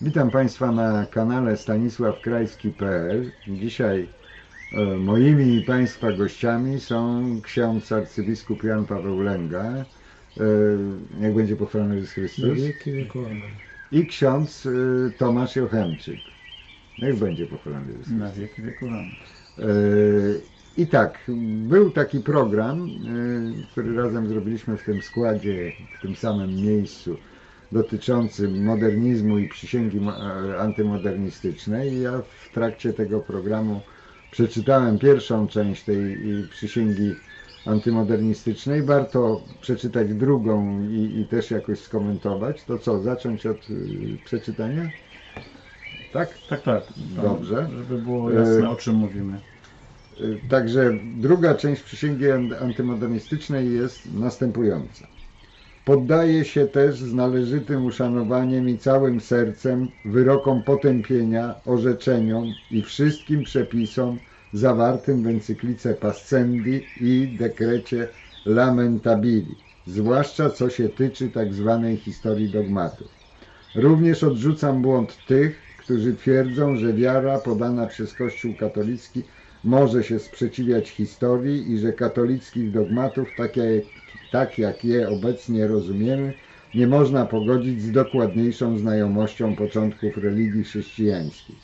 Witam Państwa na kanale stanisławkrajski.pl. Dzisiaj e, moimi i Państwa gościami są ksiądz arcybiskup Jan Paweł Lęga, e, niech będzie pochwalony Jezus Chrystus, i ksiądz e, Tomasz Jochemczyk. Niech będzie pochwalony Jezus Chrystus. Na wieki wieku. E, I tak, był taki program, e, który razem zrobiliśmy w tym składzie, w tym samym miejscu, dotyczący modernizmu i przysięgi mo- antymodernistycznej. Ja w trakcie tego programu przeczytałem pierwszą część tej przysięgi antymodernistycznej. Warto przeczytać drugą i, i też jakoś skomentować. To co, zacząć od y, przeczytania? Tak? Tak, tak. Dobrze. Żeby było jasne, E, o czym mówimy. Y, Także druga część przysięgi an- antymodernistycznej jest następująca. Poddaje się też z należytym uszanowaniem i całym sercem wyrokom potępienia, orzeczeniom i wszystkim przepisom zawartym w encyklice Pascendi i dekrecie Lamentabili, zwłaszcza co się tyczy tak zwanej historii dogmatów. Również odrzucam błąd tych, którzy twierdzą, że wiara podana przez Kościół katolicki może się sprzeciwiać historii i że katolickich dogmatów, tak jak, tak jak je obecnie rozumiemy, nie można pogodzić z dokładniejszą znajomością początków religii chrześcijańskiej.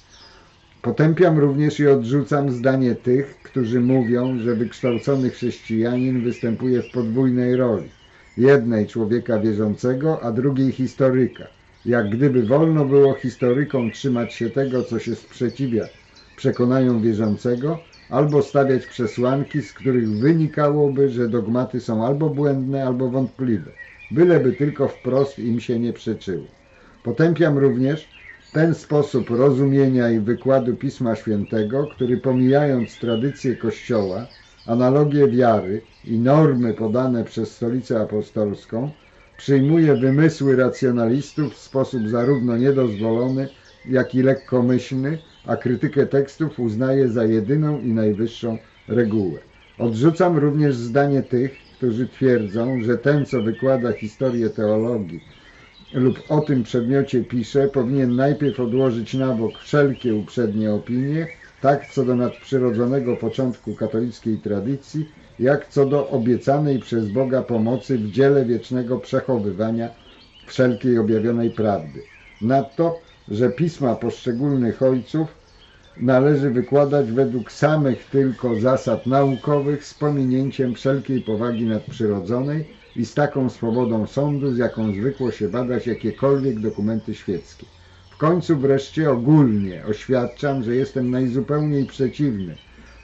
Potępiam również i odrzucam zdanie tych, którzy mówią, że wykształcony chrześcijanin występuje w podwójnej roli. Jednej człowieka wierzącego, a drugiej historyka. Jak gdyby wolno było historykom trzymać się tego, co się sprzeciwia przekonaniom wierzącego, albo stawiać przesłanki, z których wynikałoby, że dogmaty są albo błędne, albo wątpliwe, byleby tylko wprost im się nie przeczyło. Potępiam również ten sposób rozumienia i wykładu Pisma Świętego, który pomijając tradycję Kościoła, analogię wiary i normy podane przez Stolicę Apostolską, przyjmuje wymysły racjonalistów w sposób zarówno niedozwolony, jak i lekkomyślny, a krytykę tekstów uznaje za jedyną i najwyższą regułę. Odrzucam również zdanie tych, którzy twierdzą, że ten, co wykłada historię teologii lub o tym przedmiocie pisze, powinien najpierw odłożyć na bok wszelkie uprzednie opinie, tak co do nadprzyrodzonego początku katolickiej tradycji, jak co do obiecanej przez Boga pomocy w dziele wiecznego przechowywania wszelkiej objawionej prawdy. Nadto, że pisma poszczególnych ojców należy wykładać według samych tylko zasad naukowych z pominięciem wszelkiej powagi nadprzyrodzonej i z taką swobodą sądu, z jaką zwykło się badać jakiekolwiek dokumenty świeckie. W końcu wreszcie ogólnie oświadczam, że jestem najzupełniej przeciwny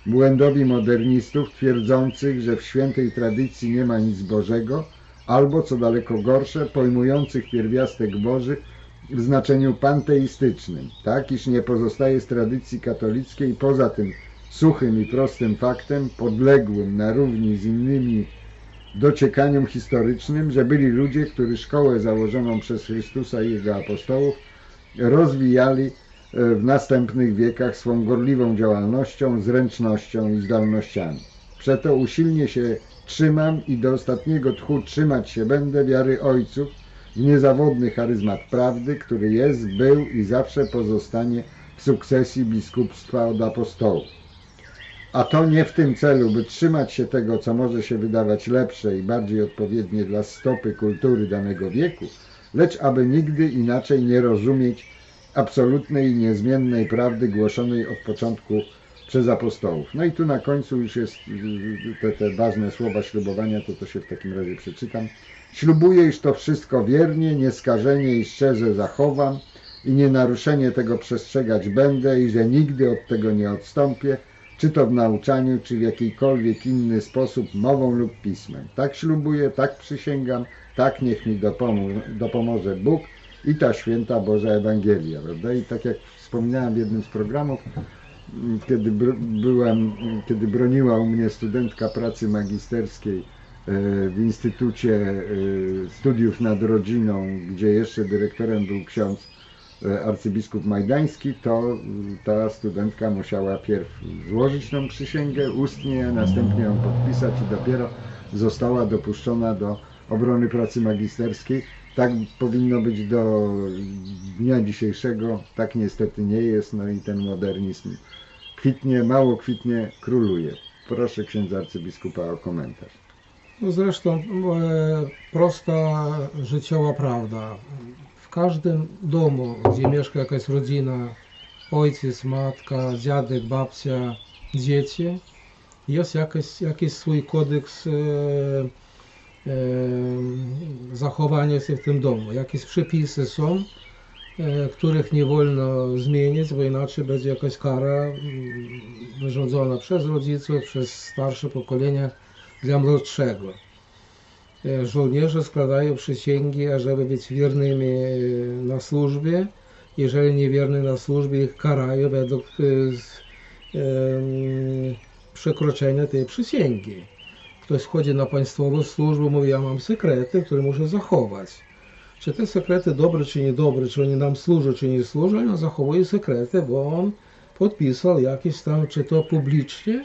błędowi modernistów twierdzących, że w świętej tradycji nie ma nic Bożego, albo co daleko gorsze, pojmujących pierwiastek Boży w znaczeniu panteistycznym, tak iż nie pozostaje z tradycji katolickiej poza tym suchym i prostym faktem, podległym na równi z innymi dociekaniom historycznym, że byli ludzie, którzy szkołę założoną przez Chrystusa i Jego apostołów rozwijali e, w następnych wiekach swą gorliwą działalnością, zręcznością i zdolnościami. Przeto usilnie się trzymam i do ostatniego tchu trzymać się będę wiary ojców, w niezawodny charyzmat prawdy, który jest, był i zawsze pozostanie w sukcesji biskupstwa od apostołów. A to nie w tym celu, by trzymać się tego, co może się wydawać lepsze i bardziej odpowiednie dla stopy kultury danego wieku, lecz aby nigdy inaczej nie rozumieć absolutnej i niezmiennej prawdy głoszonej od początku przez apostołów. No i tu na końcu już jest y, te, te ważne słowa ślubowania, to to się w takim razie przeczytam. Ślubuję, iż to wszystko wiernie, nieskażenie i szczerze zachowam i nienaruszenie tego przestrzegać będę i że nigdy od tego nie odstąpię, czy to w nauczaniu, czy w jakikolwiek inny sposób, mową lub pismem. Tak ślubuję, tak przysięgam, tak niech mi dopomo- dopomoże Bóg i ta święta Boża Ewangelia, prawda? I tak jak wspominałem w jednym z programów, kiedy br- byłem, m, kiedy broniła u mnie studentka pracy magisterskiej e, w Instytucie e, Studiów nad Rodziną, gdzie jeszcze dyrektorem był ksiądz e, arcybiskup Majdański, to ta studentka musiała pierw złożyć tą przysięgę ustnie, następnie ją podpisać i dopiero została dopuszczona do obrony pracy magisterskiej Tak powinno być do dnia dzisiejszego, tak niestety nie jest, no i ten modernizm kwitnie, mało kwitnie, króluje. Proszę księdza arcybiskupa o komentarz. No zresztą e, prosta życiowa prawda. W każdym domu, gdzie mieszka jakaś rodzina, ojciec, matka, dziadek, babcia, dzieci, jest jakiś, jakiś swój kodeks e, e, zachowania się w tym domu. Jakieś przepisy są, e, których nie wolno zmienić, bo inaczej będzie jakaś kara mm, wyrządzona przez rodziców, przez starsze pokolenia dla młodszego. E, Żołnierze składają przysięgi, ażeby być wiernymi e, na służbie. Jeżeli niewierny na służbie, ich karają według przekroczenia tej przysięgi. Ktoś wchodzi na państwową służbę, mówi, ja mam sekrety, które muszę zachować. Czy te sekrety dobre, czy niedobre, czy oni nam służą, czy nie służą, on zachowuje sekrety, bo on podpisał jakieś tam, czy to publicznie,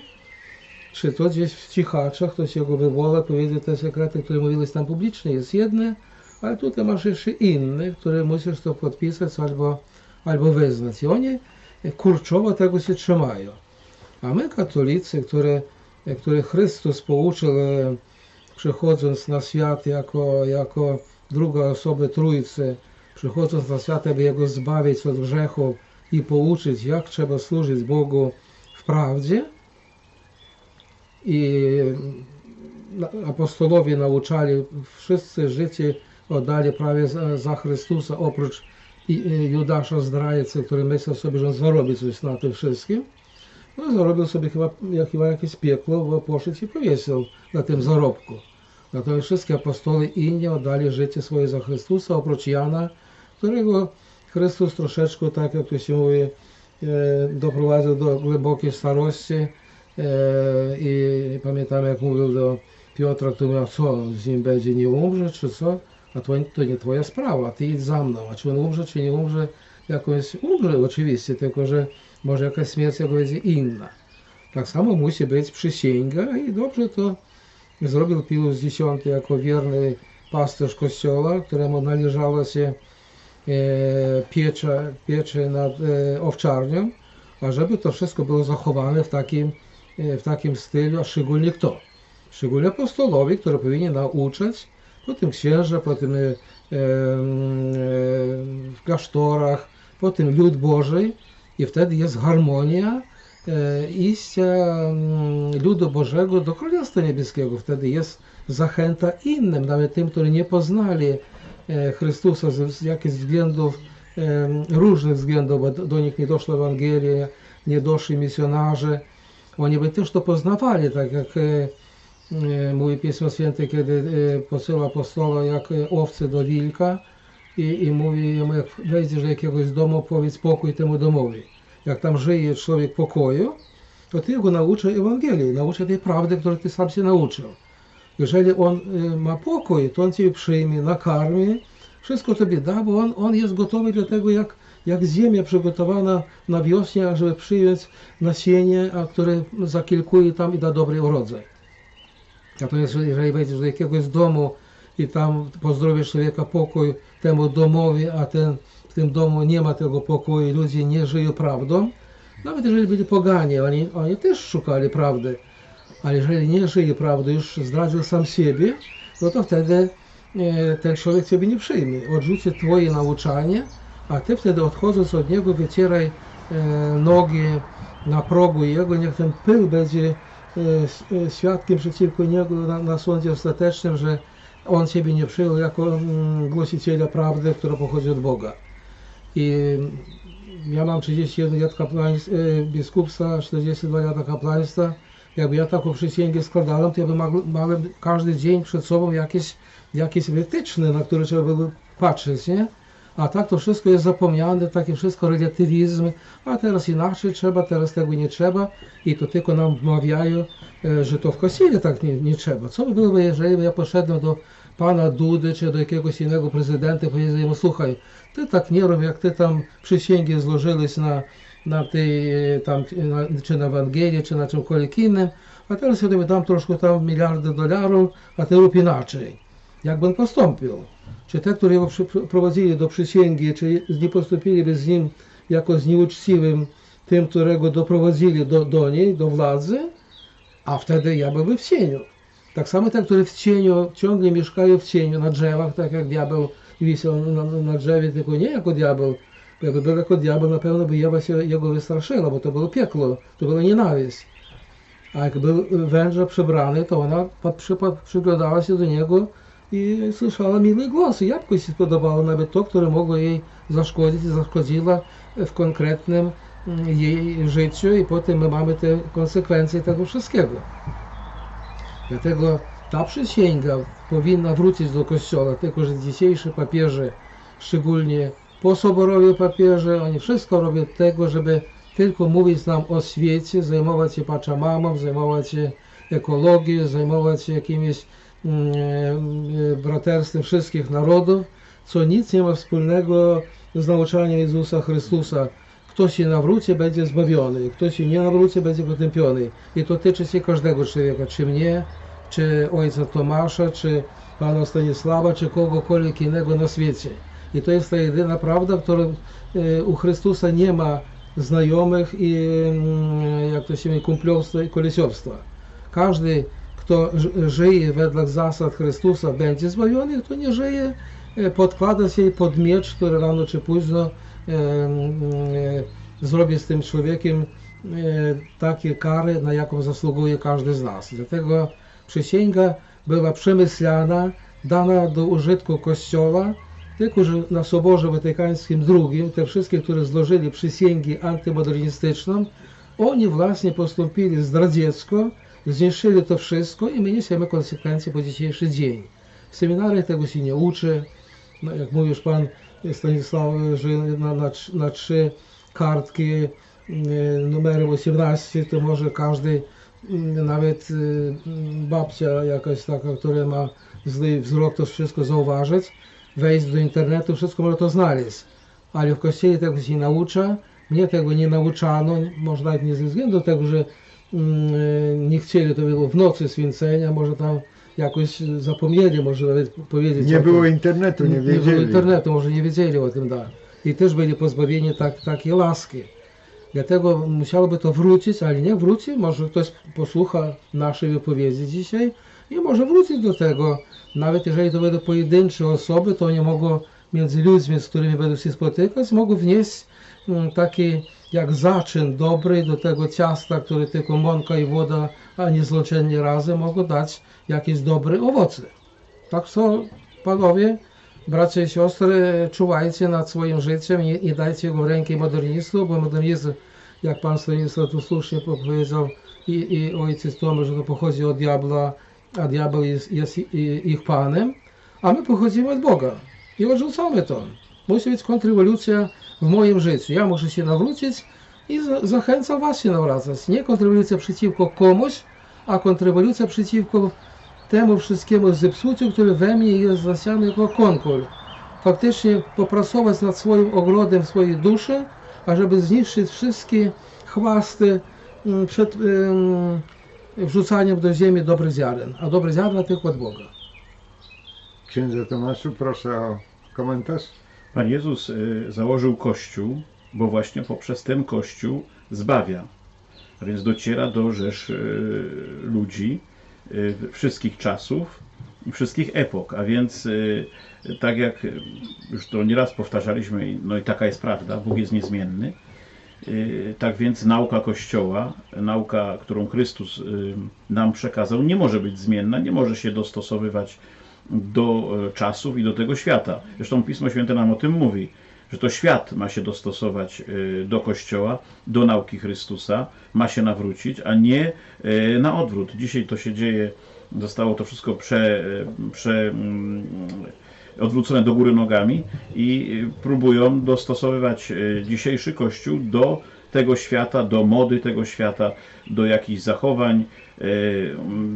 czy to gdzieś w cichaczach ktoś jego wywoła, powiedział te sekrety, które mówiłeś tam publicznie, jest jedne, ale tutaj masz jeszcze inne, które musisz to podpisać albo, albo wyznać. I oni kurczowo tego się trzymają. A my katolicy, które, które Chrystus pouczył, e, przychodząc na świat jako, jako druga osoba Trójcy, przychodząc na świat, aby Jego zbawić od grzechu i pouczyć, jak trzeba służyć Bogu w prawdzie, i apostolowie nauczali, wszyscy życie oddali prawie za, Chrystusa, oprócz Judasza Zdrajcy, który myślał sobie, że on zarobi coś na tym wszystkim. No zarobił sobie chyba, chyba jakieś piekło, bo poszedł i powiesił na tym zarobku. Natomiast wszystkie apostoły inni oddali życie swoje za Chrystusa, oprócz Jana, którego Chrystus troszeczkę, tak jak to się mówi, e, doprowadził do głębokiej starości, E, I pamiętam jak mówił do Piotra, który mówił, co z nim będzie, nie umrze czy co? A to, to nie twoja sprawa, ty idź za mną. A czy on umrze, czy nie umrze? Jakoś umrze oczywiście, tylko że może śmierć jego będzie inna. Tak samo musi być przysięga i dobrze to zrobił Pius X jako wierny pasterz kościoła, któremu należało się e, piecza, piecze nad e, owczarnią, a żeby to wszystko było zachowane w takim e, w takim stylu, a szczególnie kto? Szczególnie apostolowie, którzy powinni nauczać, potem księża, potem w klasztorach, potem lud Boży i wtedy jest harmonia e, iścia mm, ludu Bożego do Królestwa Niebieskiego. Wtedy jest zachęta innym, nawet tym, którzy nie poznali e, Chrystusa z, jakichś względów, różnych względów, bo do, nich nie doszła Ewangelia, nie doszli misjonarze. Oni by też to poznawali, tak jak e, mówi Pismo Święte, kiedy posyła apostoła jak owce do wilka i, i mówi jemu, jak wejdziesz do jakiegoś domu, powiedz pokój temu domowi. Jak tam żyje człowiek pokoju, to ty go nauczy Ewangelii, nauczy tej prawdy, której ty sam się nauczył. Jeżeli on e, ma pokój, to on cię przyjmie, nakarmi, wszystko tobie da, bo on, on jest gotowy do tego, jak, jak ziemia przygotowana na wiośnie, ażeby przyjąć nasienie, a które zakilkuje tam i da dobry urodzaj. Natomiast jeżeli wejdziesz do jakiegoś domu i tam pozdrowisz człowieka pokój temu domowi, a ten, w tym domu nie ma tego pokoju, ludzie nie żyją prawdą, nawet jeżeli byli poganie, oni, oni też szukali prawdy, ale jeżeli nie żyje prawdy, już zdradził sam siebie, no to wtedy e, ten człowiek ciebie nie przyjmie, odrzuci twoje nauczanie, a ty wtedy odchodząc od niego wycieraj e, nogi na progu jego, niech ten pył będzie e, e, świadkiem przeciwko niego na, na sądzie ostatecznym, że on ciebie nie przyjął jako mm, głosiciela prawdy, która pochodzi od Boga. I ja mam 31 lat kapłaństw, e, biskupstwa, 42 lata kapłaństwa. Jakby ja taką przysięgę składałem, to ja bym miałem każdy dzień przed sobą jakieś, jakieś wytyczne, na które trzeba było patrzeć, nie? A tak to wszystko jest zapomniane, takie wszystko relatywizm, a teraz inaczej trzeba, teraz tego nie trzeba i to tylko nam wmawiają, e, że to w kościele tak nie, nie trzeba. Co by było, jeżeli ja poszedłem do pana Dudy czy do jakiegoś innego prezydenta i powiedział mu, słuchaj, ty tak nie rób, jak ty tam przysięgę złożyłeś na, na tej, e, tam, na, czy na Ewangelii, czy na czymkolwiek innym, a teraz ja dam troszkę tam miliardy dolarów, a ty rób inaczej. Jakby on postąpił. Czy te, które go prowadzili do przysięgi, czy nie postąpiliby z nim jako z nieuczciwym tym, którego doprowadzili do, do niej, do władzy, a wtedy ja byłby w cieniu. Tak samo te, które w cieniu ciągle mieszkają w cieniu, na drzewach, tak jak diabeł wisiał na, na drzewie, tylko nie jako diabeł. Jakby był jako diabeł, na pewno by Ewa się jego wystraszyła, bo to było piekło, to była nienawiść. A jak był węża przebrany, to ona przy, przyglądała się do niego i słyszała miły głos. I jabłko się spodobało, nawet to, które mogło jej zaszkodzić i zaszkodziła w konkretnym mm, jej życiu i potem my mamy te konsekwencje tego wszystkiego. Dlatego ta przysięga powinna wrócić do Kościoła, tylko że dzisiejsi papieże, szczególnie posoborowi papieże, oni wszystko robią tego, żeby tylko mówić nam o świecie, zajmować się paczamamą, zajmować się ekologią, zajmować się jakimiś braterstwem wszystkich narodów, co nic nie ma wspólnego z nauczaniem Jezusa Chrystusa. Kto się nawróci, będzie zbawiony, kto się nie nawróci, będzie potępiony. I to tyczy się każdego człowieka, czy mnie, czy ojca Tomasza, czy pana Stanisława, czy kogokolwiek innego na świecie. I to jest ta jedyna prawda, która e, u Chrystusa nie ma znajomych i mm, jak to się mówi, kumplowstwa i kolesiowstwa. Każdy, kto żyje według zasad Chrystusa, będzie zbawiony, kto nie żyje, e, podkłada się pod miecz, który rano czy późno e, zrobi z tym człowiekiem takie kary, na jaką zasługuje każdy z nas. Dlatego przysięga była przemyślana, dana do użytku Kościoła, tylko że na Soborze Watykańskim II te wszystkie, które złożyli przysięgi antymodernistyczną, oni właśnie postąpili zdradziecko, zniszczyli to wszystko i my niesiemy konsekwencje po dzisiejszy dzień. W seminariach tego się nie uczy. No, jak mówisz pan Stanisław, że na, na, na trzy kartki e, numery 18, to może każdy nawet y, babcia jakaś taka, która ma zły wzrok, to wszystko zauważyć, wejść do internetu, wszystko może to znaleźć. Ale w kościele tego się nie naucza, mnie tego nie nauczano, może nawet nie ze względu tego, że mm, nie chcieli, to było w nocy święcenia, może tam jakoś zapomnieli, może nawet powiedzieć. Nie było internetu, nie Nie było wiedzieli. internetu, może nie wiedzieli o tym, da. I też byli pozbawieni tak, takiej łaski. Dlatego musiałoby to wrócić, ale nie wróci, może ktoś posłucha naszej wypowiedzi dzisiaj i może wrócić do tego. Nawet jeżeli to będą pojedyncze osoby, to nie mogą między ludźmi, z którymi będą się spotykać, mogą wnieść mm, taki jak zaczyn dobry do tego ciasta, które tylko mąka i woda, a nie złączenie razem, mogą dać jakieś dobre owoce. Tak co, panowie, bracia i siostry, czuwajcie nad swoim życiem i nie dajcie go w ręki modernistów, bo modernizm, jak pan Stanisław tu słusznie powiedział, i, i ojciec Tomasz, że to pochodzi od diabła, a diabeł jest, jest i- ich panem, a my pochodzimy od Boga i odrzucamy to. Musi być kontrrewolucja w moim życiu. Ja muszę się nawrócić i za- zachęcam was się nawracać. Nie kontrrewolucja przeciwko komuś, a kontrrewolucja przeciwko temu wszystkiemu zepsuciu, które we mnie jest zasiane jako konkol. Faktycznie popracować nad swoim ogrodem swojej duszy, ażeby zniszczyć wszystkie chwasty mm, przed wrzucaniem do ziemi dobrych ziaren. A dobre ziarna tylko od Boga. Księdze Tomaszu, proszę o komentarz. Pan Jezus y, założył Kościół, bo właśnie poprzez ten Kościół zbawia. A więc dociera do rzesz y, ludzi y, wszystkich czasów i wszystkich epok. A więc tak jak już to nieraz powtarzaliśmy, no i taka jest prawda, Bóg jest niezmienny. Tak więc nauka Kościoła, nauka, którą Chrystus nam przekazał, nie może być zmienna, nie może się dostosowywać do e, czasów i do tego świata. Zresztą Pismo Święte nam o tym mówi, że to świat ma się dostosować e, do Kościoła, do nauki Chrystusa, ma się nawrócić, a nie e, na odwrót. Dzisiaj to się dzieje, zostało to wszystko prze, prze, mm, odwrócone do góry nogami i próbują dostosowywać dzisiejszy Kościół do tego świata, do mody tego świata, do jakichś zachowań, e,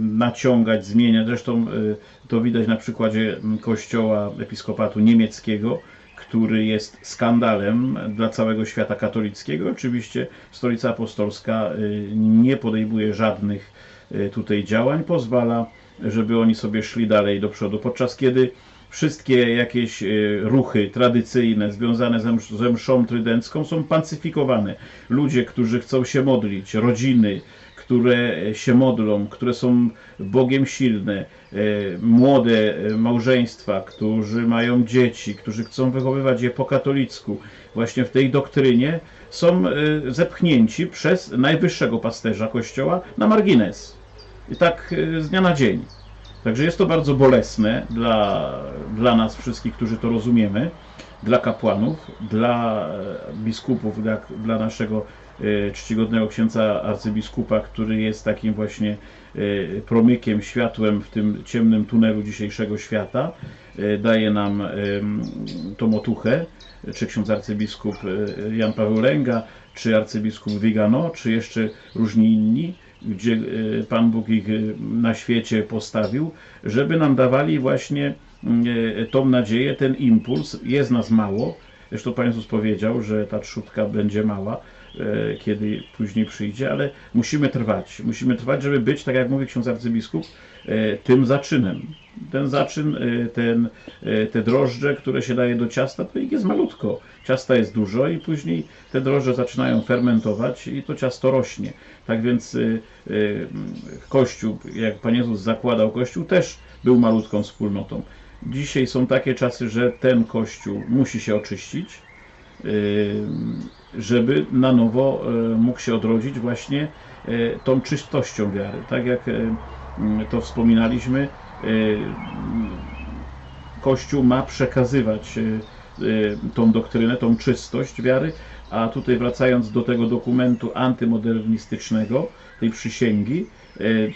naciągać, zmieniać. Zresztą e, to widać na przykładzie kościoła episkopatu niemieckiego, który jest skandalem dla całego świata katolickiego. Oczywiście Stolica Apostolska y, nie podejmuje żadnych tutaj działań, pozwala żeby oni sobie szli dalej do przodu, podczas kiedy wszystkie jakieś e, ruchy tradycyjne związane ze, msz- ze mszą trydencką są pancyfikowane. Ludzie, którzy chcą się modlić, rodziny, które się modlą, które są Bogiem silne, e, młode e, małżeństwa, którzy mają dzieci, którzy chcą wychowywać je po katolicku, właśnie w tej doktrynie, są zepchnięci przez najwyższego pasterza Kościoła na margines. I tak z dnia na dzień. Także jest to bardzo bolesne dla, dla nas wszystkich, którzy to rozumiemy, dla kapłanów, dla e, biskupów, dla, dla naszego e, czcigodnego księdza arcybiskupa, który jest takim właśnie e, promykiem, światłem w tym ciemnym tunelu dzisiejszego świata. Daje nam tą otuchę, czy ksiądz arcybiskup Jan Paweł Lęga, czy arcybiskup Vigano, czy jeszcze różni inni, gdzie e, Pan Bóg ich e, na świecie postawił, żeby nam dawali właśnie e, tą nadzieję, ten impuls. Jest nas mało. Zresztą Pan Jezus powiedział, że ta trzutka będzie mała, kiedy później przyjdzie, ale musimy trwać. Musimy trwać, żeby być, tak jak mówi ksiądz arcybiskup, tym zaczynem. Ten zaczyn, e, ten, e, te drożdże, które się daje do ciasta, to ich jest malutko. Ciasta jest dużo i później te drożdże zaczynają fermentować i to ciasto rośnie. Tak więc e, Kościół, jak Pan Jezus zakładał Kościół, też był malutką wspólnotą. Dzisiaj są takie czasy, że ten Kościół musi się oczyścić, y, żeby na nowo y, mógł się odrodzić właśnie y, tą czystością wiary. Tak jak y, to wspominaliśmy, y, Kościół ma przekazywać y, y, tą doktrynę, tą czystość wiary, a tutaj wracając do tego dokumentu antymodernistycznego, tej przysięgi, y,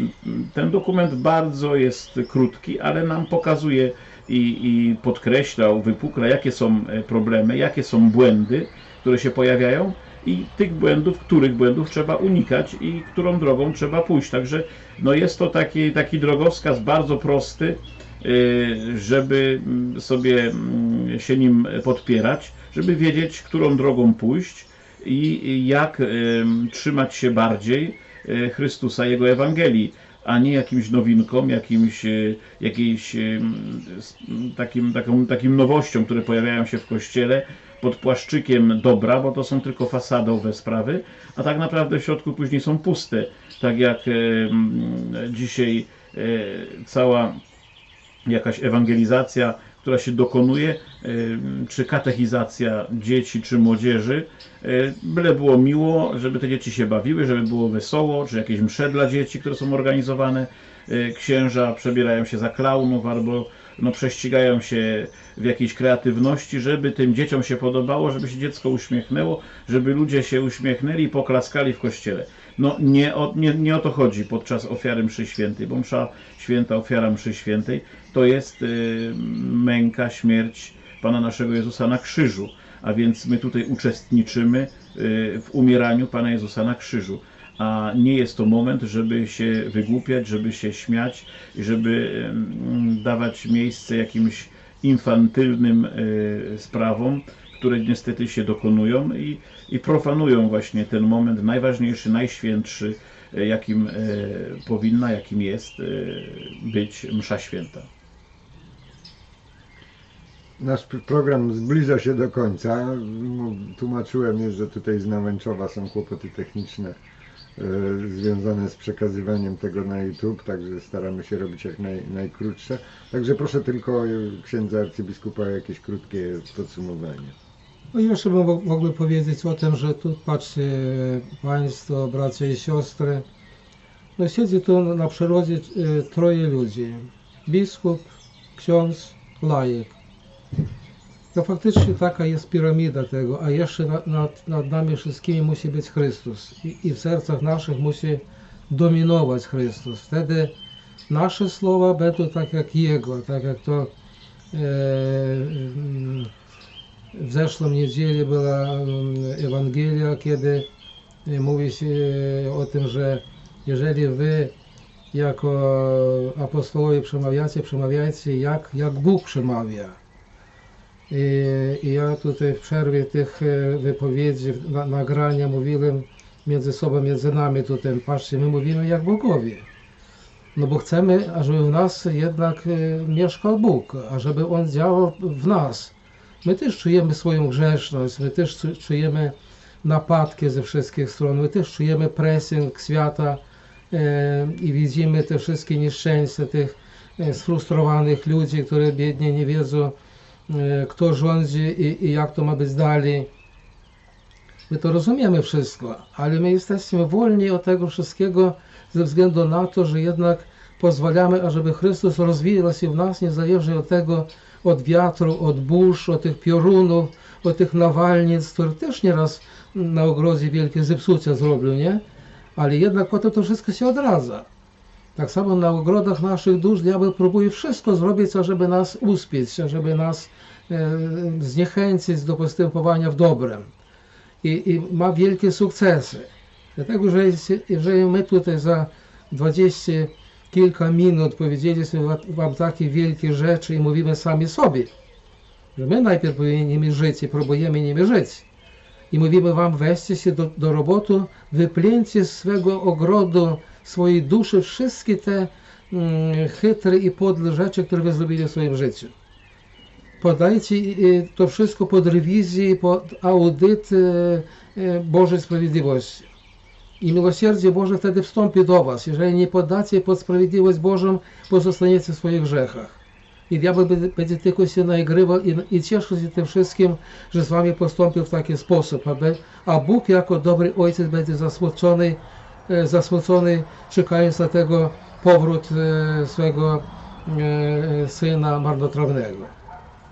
ten dokument bardzo jest krótki, ale nam pokazuje i, i podkreśla, wypukla, jakie są e, problemy, jakie są błędy, które się pojawiają i tych błędów, których błędów trzeba unikać i którą drogą trzeba pójść. Także no jest to taki, taki drogowskaz bardzo prosty, y, żeby mm, sobie mm, się nim podpierać, żeby wiedzieć, którą drogą pójść i jak em, trzymać się bardziej e, Chrystusa, Jego Ewangelii, a nie jakimś nowinkom, jakimś, m, takim, taką, takim nowościom, które pojawiają się w Kościele pod płaszczykiem dobra, bo to są tylko fasadowe sprawy, a tak naprawdę w środku później są puste, tak jak dzisiaj e, cała jakaś ewangelizacja, która się dokonuje, em, czy katechizacja dzieci, czy młodzieży, e, byle było miło, żeby te dzieci się bawiły, żeby było wesoło, czy jakieś msze dla dzieci, które są organizowane. E, Księża przebierają się za klaunów albo no, prześcigają się w jakiejś kreatywności, żeby tym dzieciom się podobało, żeby się dziecko uśmiechnęło, żeby ludzie się uśmiechnęli i poklaskali w kościele. No nie o, nie, nie o to chodzi podczas ofiary mszy świętej, bo msza święta, ofiara mszy świętej to jest y, męka, śmierć Pana naszego Jezusa na krzyżu, a więc my tutaj uczestniczymy y, w umieraniu Pana Jezusa na krzyżu. A nie jest to moment, żeby się wygłupiać, żeby się śmiać i żeby dawać miejsce jakimś infantylnym y, sprawom, które niestety się dokonują i, i profanują właśnie ten moment najważniejszy, najświętszy, y, jakim y, powinna, jakim jest być msza święta. Nasz program zbliża się do końca. Tłumaczyłem już, że tutaj z Nałęczowa są kłopoty techniczne e, związane z przekazywaniem tego na YouTube, także staramy się robić jak naj, najkrótsze. Także proszę tylko e, księdza arcybiskupa o jakieś krótkie podsumowanie. No jeszcze bym mógł- powiedzieć o tym, że tu patrzcie Państwo, bracia i siostry, no siedzi tu na przyrodzie e, troje ludzi. Biskup, ksiądz, laik. To faktycznie taka jest piramida tego, a jeszcze nad, nad, nad nami wszystkimi musi być Chrystus. I, I w sercach naszych musi dominować Chrystus. Wtedy nasze słowa będą tak jak Jego, tak jak to e, w zeszłą niedzielę była mm, Ewangelia, kiedy e, mówi się o tym, że jeżeli wy jako apostołowie przemawiacie, przemawiajcie jak, jak Bóg przemawia. I, I ja tutaj w przerwie tych e, wypowiedzi, na, nagrania mówiłem między sobą, między nami tutaj, patrzcie, my mówimy jak bogowie. No bo chcemy, ażeby w nas jednak e, mieszkał Bóg, ażeby On działał w nas. My też czujemy swoją grzeszność, my też czu- czujemy napadki ze wszystkich stron, my też czujemy presję świata e, i widzimy te wszystkie nieszczęścia tych sfrustrowanych ludzi, którzy biednie nie wiedzą, kto rządzi i, i jak to ma być dalej. My to rozumiemy wszystko, ale my jesteśmy wolni od tego wszystkiego ze względu na to, że jednak pozwalamy, ażeby Chrystus rozwijał się w nas niezależnie od tego, od wiatru, od burz, od tych piorunów, od tych nawalnic, które też nieraz na ogrodzie wielkie zepsucia zrobił, nie? Ale jednak potem to wszystko się odradza. Tak samo na ogrodach naszych dusz diabeł próbuje wszystko zrobić, ażeby nas uspieć, ażeby nas e, zniechęcić do postępowania w dobrem. I, I ma wielkie sukcesy. Dlatego, że jeżeli my tutaj za 20 kilka minut powiedzieliśmy wa- wam takie wielkie rzeczy i mówimy sami sobie, że my najpierw powinniśmy żyć i próbujemy nimi żyć. I mówimy wam, weźcie się do, do roboty, wyplęcie z swego ogrodu, swojej duszy wszystkie te mm, chytre i podłe rzeczy, które wy zrobili w swoim życiu. Podajcie y, to wszystko pod rewizję, pod audyt y, y, Bożej Sprawiedliwości. I miłosierdzie Boże wtedy wstąpi do was. Jeżeli nie podacie pod sprawiedliwość Bożą, pozostaniecie w swoich grzechach. I diabeł będzie, tylko się naigrywał i, i cieszył się tym wszystkim, że z wami postąpił w taki sposób. Aby, a Bóg jako dobry ojciec będzie zasmucony, zasmucony czekając na tego powrót e, swego e, syna marnotrawnego.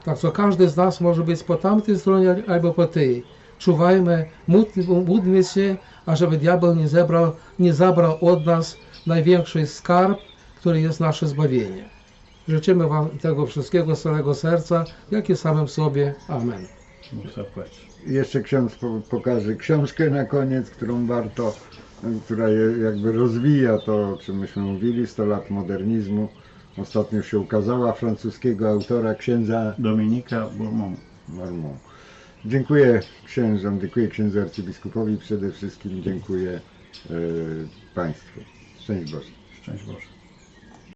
Tak co każdy z nas może być po tamtej stronie albo po tej. Czuwajmy, módl- módlmy się, ażeby diabeł nie, zebrał, nie zabrał od nas największy skarb, który jest nasze zbawienie. Życzymy Wam tego wszystkiego z całego serca, jak i samym sobie. Amen. Jeszcze ksiądz po, pokaże książkę na koniec, którą warto, która jakby rozwija to, o czym myśmy mówili, 100 lat modernizmu. Ostatnio się ukazała francuskiego autora, księdza Dominika Bourmont. Dziękuję księżom, dziękuję księdzu arcybiskupowi przede wszystkim, dziękuję e, Państwu. Szczęść Boże. Szczęść Boże.